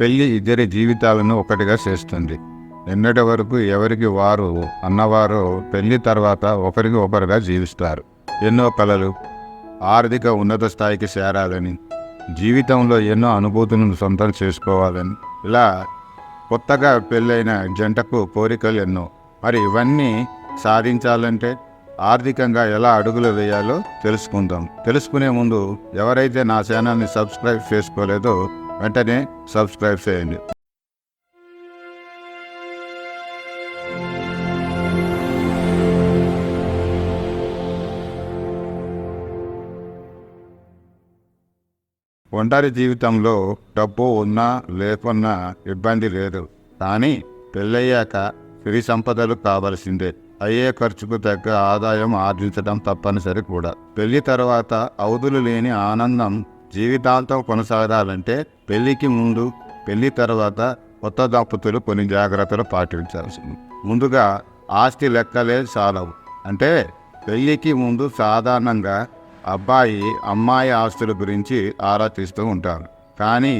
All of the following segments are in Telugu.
పెళ్ళి ఇద్దరి జీవితాలను ఒకటిగా చేస్తుంది. నిన్నటి వరకు ఎవరికి వారు అన్నవారు పెళ్ళి తర్వాత ఒకరికి ఒకరుగా జీవిస్తారు. ఎన్నో కలలు ఆర్థిక ఉన్నత స్థాయికి చేరాలని జీవితంలో ఎన్నో అనుభూతులను సొంతం చేసుకోవాలని. ఇలా కొత్తగా పెళ్ళైన జంటకు కోరికలు ఎన్నో. మరి ఇవన్నీ సాధించాలంటే ఆర్థికంగా ఎలా అడుగులు వేయాలో తెలుసుకుందాం. తెలుసుకునే ముందు ఎవరైతే నా ఛానల్ని సబ్స్క్రైబ్ చేసుకోలేదో వెంటనే సబ్స్క్రైబ్ చేయండి. ఒంటరి జీవితంలో డబ్బు ఉన్నా లేకున్నా ఇబ్బంది లేదు. కానీ పెళ్ళయ్యాక సిరి సంపదలు కావలసిందే. అయ్యే ఖర్చుకు తగ్గ ఆదాయం ఆర్జించడం తప్పనిసరి కూడా. పెళ్ళి తర్వాత అవధులు లేని ఆనందం జీవితాంతం కొనసాగాలంటే పెళ్ళికి ముందు పెళ్ళి తర్వాత కొత్త దంపతులు కొన్ని జాగ్రత్తలు పాటించాల్సింది. ముందుగా ఆస్తి లెక్కలే చాలవు అంటే పెళ్ళికి ముందు సాధారణంగా అబ్బాయి అమ్మాయి ఆస్తుల గురించి ఆరా తీస్తూ ఉంటారు. కానీ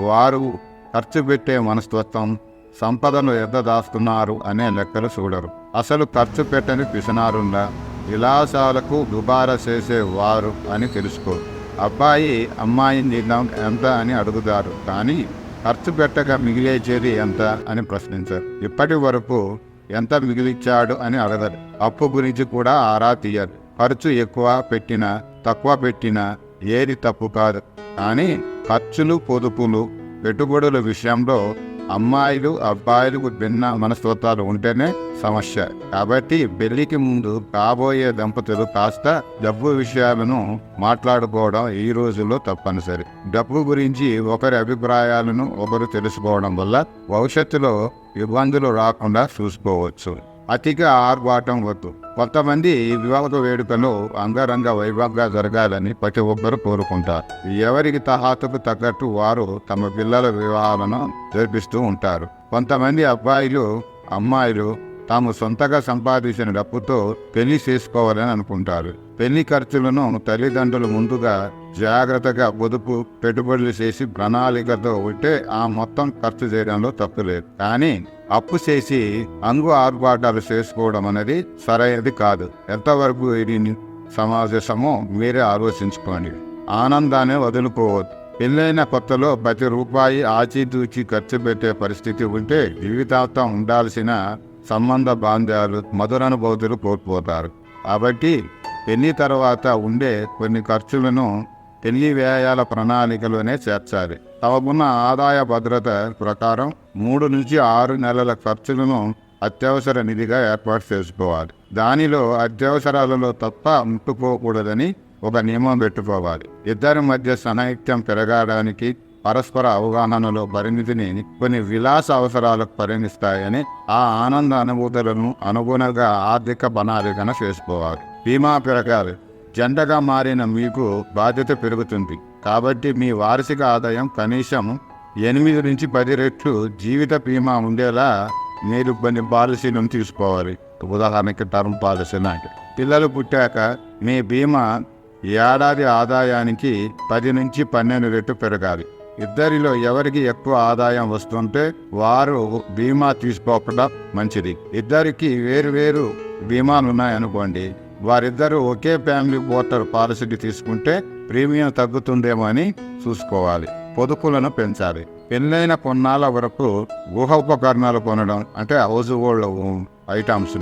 వారు ఖర్చు పెట్టే మనస్తత్వం సంపదను ఎద్దదాస్తున్నారు అనే లెక్కలు చూడరు. అసలు ఖర్చు పెట్టని పిసనారుందా విలాసాలకు దుబారా చేసే వారు అని తెలుసుకోరు. అబ్బాయి అమ్మాయి నిర్ణయం ఎంత అని అడుగుతారు. కానీ ఖర్చు పెట్టక మిగిలేచేది ఎంత అని ప్రశ్నించారు. ఇప్పటి వరకు ఎంత మిగిలిచ్చాడు అని అడగరు. అప్పు గురించి కూడా ఆరా తీయరు. ఖర్చు ఎక్కువ పెట్టినా తక్కువ పెట్టినా ఏది తప్పు కాదు. కానీ ఖర్చులు పొదుపులు పెట్టుబడుల విషయంలో అమ్మాయిలు అబ్బాయిలకు భిన్న మనస్తత్వాలు ఉంటేనే సమస్య. కాబట్టి పెళ్ళికి ముందు కాబోయే దంపతులు కాస్త డబ్బు విషయాలను మాట్లాడుకోవడం ఈ రోజుల్లో తప్పనిసరి. డబ్బు గురించి ఒకరి అభిప్రాయాలను ఒకరు తెలుసుకోవడం వల్ల భవిష్యత్తులో ఇబ్బందులు రాకుండా చూసుకోవచ్చు. అతిగా ఆర్భాటం వద్దు. కొంతమంది వివాహ వేడుకలు అంగరంగ వైభవంగా జరగాలని ప్రతి ఒక్కరు కోరుకుంటారు. ఎవరికి తహాతకు తగ్గట్టు వారు తమ పిల్లల వివాహాలను జరిపిస్తూ ఉంటారు. కొంతమంది అబ్బాయిలు అమ్మాయిలు తాము సొంతగా సంపాదించిన డబ్బుతో పెళ్ళి చేసుకోవాలని అనుకుంటారు. పెళ్ళి ఖర్చులను తల్లిదండ్రులు ముందుగా జాగ్రత్తగా పొదుపు పెట్టుబడులు చేసి ప్రణాళికతో ఉంటే ఆ మొత్తం ఖర్చు చేయడంలో తప్పు లేదు. కానీ అప్పు చేసి అంగు ఆర్భాటాలు చేసుకోవడం అనేది సరైనది కాదు. ఎంతవరకు ఇది సమావేశమో మీరే ఆలోచించుకోండి. ఆనందాన్ని వదులుకోవద్దు. పెళ్ళైన కొత్తలో ప్రతి రూపాయి ఆచితూచి ఖర్చు పెట్టే పరిస్థితి ఉంటే జీవితాంతం ఉండాల్సిన సంబంధ బాంధ్యాలు మధురానుభూతులు కోల్పోతారు. కాబట్టి పెళ్ళి తర్వాత ఉండే కొన్ని ఖర్చులను పెళ్ళి వ్యయాల ప్రణాళికలోనే చేర్చాలి. తమకున్న ఆదాయ భద్రత ప్రకారం మూడు నుంచి ఆరు నెలల ఖర్చులను అత్యవసర నిధిగా ఏర్పాటు చేసుకోవాలి. దానిలో అత్యవసరాలలో తప్ప ముట్టుకోకూడదని ఒక నియమం పెట్టుకోవాలి. ఇద్దరి మధ్య సనైక్యం పెరగడానికి పరస్పర అవగాహనలో పరిమితిని కొన్ని విలాస అవసరాలకు పరిగణిస్తాయని ఆ ఆనంద అనుభూతులను అనుగుణంగా ఆర్థిక ప్రణాళికన చేసుకోవాలి. బీమా పెరగాలి జంటగా మారిన మీకు బాధ్యత పెరుగుతుంది. కాబట్టి మీ వార్షిక ఆదాయం కనీసం ఎనిమిది నుంచి పది రెట్లు జీవిత బీమా ఉండేలా మీరు కొన్ని పాలసీలను తీసుకోవాలి. ఉదాహరణకి టర్మ్ పాలసీ లాంటి. పిల్లలు పుట్టాక మీ బీమా ఏడాది ఆదాయానికి పది నుంచి పన్నెండు రెట్లు పెరగాలి. ఇద్దరిలో ఎవరికి ఎక్కువ ఆదాయం వస్తుంటే వారు బీమా తీసుకోకుండా మంచిది. ఇద్దరికి వేరు వేరు బీమాలు ఉన్నాయనుకోండి వారిద్దరూ ఒకే ఫ్యామిలీ పోర్టర్ పాలసీని తీసుకుంటే ప్రీమియం తగ్గుతుందేమో అని చూసుకోవాలి. పొదుపులను పెంచాలి. పెళ్ళైన కొన్నాళ్ళ వరకు గృహ ఉపకరణాలు కొనడం అంటే హౌస్ హోల్డ్ ఐటమ్స్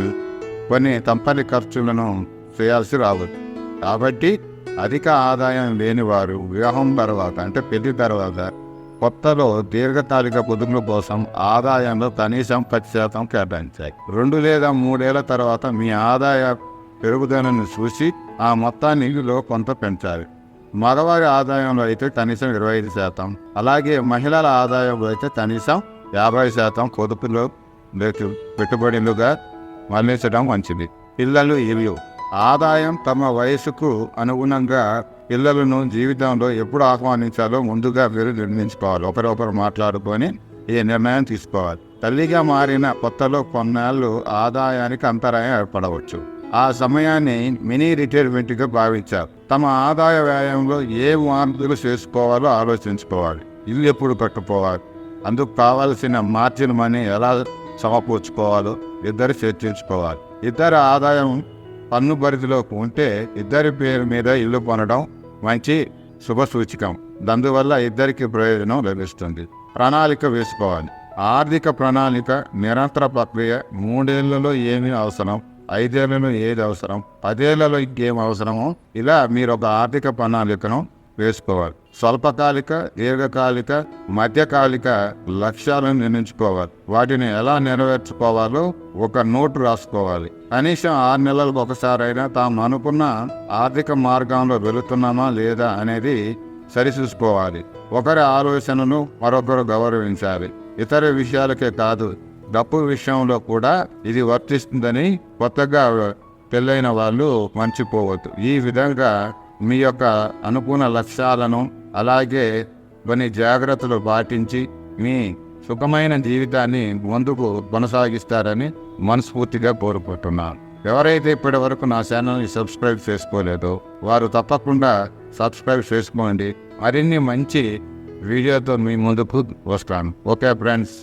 కొన్ని తప్పని ఖర్చులను చేయాల్సి రావచ్చు. కాబట్టి అధిక ఆదాయం లేనివారు వివాహం తర్వాత అంటే పెళ్ళి తర్వాత కొత్తలో దీర్ఘకాలిక పొదుపుల కోసం ఆదాయంలో కనీసం పది శాతం కేటాయించాయి. రెండు లేదా మూడేళ్ళ తర్వాత మీ ఆదాయ పెరుగుదలను చూసి ఆ మొత్తాన్ని ఇందులో కొంత పెంచాలి. మగవారి ఆదాయంలో అయితే కనీసం ఇరవై ఐదు శాతం. అలాగే మహిళల ఆదాయంలో అయితే కనీసం యాభై శాతం పొదుపులో పెట్టుబడులుగా మళ్ళించడం మంచిది. పిల్లలు ఇవి ఆదాయం తమ వయసుకు అనుగుణంగా పిల్లలను జీవితంలో ఎప్పుడు ఆహ్వానించాలో ముందుగా మీరు నిర్ణయించుకోవాలి. ఒకరొకరు మాట్లాడుకొని ఈ నిర్ణయం తీసుకోవాలి. తల్లిగా మారిన కొత్తలో కొన్నాళ్ళు ఆదాయానికి అంతరాయం ఏర్పడవచ్చు. ఆ సమయాన్ని మినీ రిటైర్మెంట్గా భావించారు తమ ఆదాయ వ్యయంలో ఏ మార్పులు చేసుకోవాలో ఆలోచించుకోవాలి. ఇల్లు ఎప్పుడు కట్టుకోవాలి. అందుకు కావాల్సిన మార్జిన్ మనీ ఎలా సమకూర్చుకోవాలో ఇద్దరు చర్చించుకోవాలి. ఇద్దరు ఆదాయం పన్ను పరిధిలోకి ఉంటే ఇద్దరి పేరు మీద ఇల్లు కొనడం మంచి శుభ సూచికం. అందువల్ల ఇద్దరికి ప్రయోజనం లభిస్తుంది. ప్రణాళిక వేసుకోవాలి. ఆర్థిక ప్రణాళిక నిరంతర ప్రక్రియ మూడేళ్ళలో ఏమి అవసరం? ఐదేళ్ళలో ఏది అవసరం? పదేళ్ళలో ఇంకేం అవసరమో? ఇలా మీరు ఒక ఆర్థిక ప్రణాళికను వేసుకోవాలి. స్వల్పకాలిక దీర్ఘకాలిక మధ్యకాలిక లక్ష్యాలను నిర్ణయించుకోవాలి. వాటిని ఎలా నెరవేర్చుకోవాలో ఒక నోటు రాసుకోవాలి. కనీసం ఆరు నెలలకు ఒకసారైనా తాము అనుకున్న ఆర్థిక మార్గంలో వెళుతున్నామా లేదా అనేది సరిచూసుకోవాలి. ఒకరి ఆలోచనను మరొకరు గౌరవించాలి. ఇతర విషయాలకే కాదు డప్పు విషయంలో కూడా ఇది వర్తిస్తుందని కొత్తగా పెళ్ళైన వాళ్ళు మర్చిపోవద్దు. ఈ విధంగా మీ యొక్క అనుకూల లక్ష్యాలను అలాగే కొన్ని జాగ్రత్తలు పాటించి మీ సుఖమైన జీవితాన్ని ముందుకు కొనసాగిస్తారని మనస్ఫూర్తిగా కోరుకుంటున్నాను. ఎవరైతే ఇప్పటి వరకు నా ఛానల్ని సబ్స్క్రైబ్ చేసుకోలేదో వారు తప్పకుండా సబ్స్క్రైబ్ చేసుకోండి. మరిన్ని మంచి వీడియోతో మీ ముందుకు వస్తాను. Okay friends.